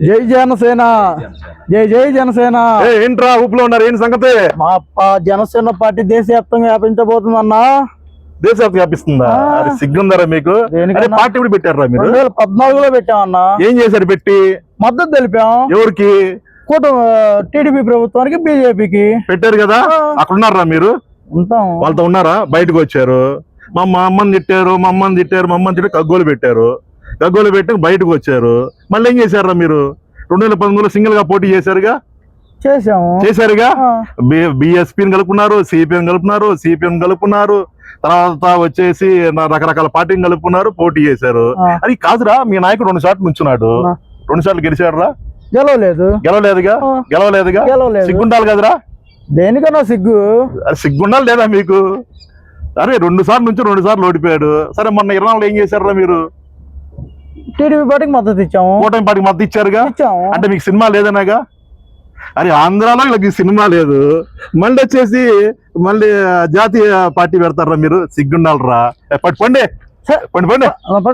జై జనసేన. జై జై జనసేన. ఏంట్రా ఊపులో ఉన్నారు? ఏంటి సంగతి? మా జనసేన పార్టీ దేశవ్యాప్తంగా వ్యాపించబోతుందన్నా. దేశవ్యాప్తి వ్యాపిస్తుందా? ఆ. అది సిగ్గుందరా మీకు? పార్టీ ఇప్పుడు పెట్టారా మీరు? రెండు వేల పద్నాలుగులో పెట్టామన్నా. ఏం చేశారు పెట్టి? మద్దతు తెలిపాం. ఎవరికి? కూటమి టీడీపీ ప్రభుత్వానికి బీజేపీకి. పెట్టారు కదా. అక్కడ ఉన్నారా మీరు? ఉంటాం. వాళ్ళతో ఉన్నారా? బయటకు వచ్చారు. మా మా అమ్మని తిట్టారు మా అమ్మని తిట్టారు మా అమ్మని తిట్టి కగ్గోలు పెట్టారు. కగ్గోలు పెట్టి బయటకు వచ్చారు. మళ్ళీ ఏం చేశారా మీరు? రెండు వేల పంతొమ్మిదిలో సింగిల్గా పోటీ చేశారుగా? చేసాము చేశారుగా? బిఎస్పీని కలుపుకున్నారు సిపిఎం కలుపుకున్నారు సిపిఎం కలుపుకున్నారు తర్వాత వచ్చేసి నా రకరకాల పార్టీని కలుపుకున్నారు పోటీ చేశారు. అది కాదురా మీ నాయకుడు రెండు సార్లు నుంచున్నాడు ఆ. రెండు సార్లు గెలిచాడురా? గెలవలేదు. గెలవలేదుగా. గెలవలేదుగా? గెలవలేదు. సిగ్గుండాలి కదరా? దేనికన్నా సిగ్గు. సిగ్గుండాలి లేదా మీకు? అరే రెండు సార్లు నుంచి రెండు సార్లు ఓడిపోయాడు. సరే మొన్న ఇరవై ఏం చేశారా మీరు? టీడీపీ పార్టీకి మద్దతు ఇచ్చాము. కూటమి పార్టీకి మద్దతు ఇచ్చారుగా? ఇచ్చాము. అంటే మీకు సినిమా లేదనగా? అరే ఆంధ్రాలో వీళ్ళకి సినిమా లేదు. మళ్ళీ వచ్చేసి మళ్ళీ జాతీయ పార్టీ పెడతారా మీరు? సిగ్గుండాలరా. పండి. పండి. పండి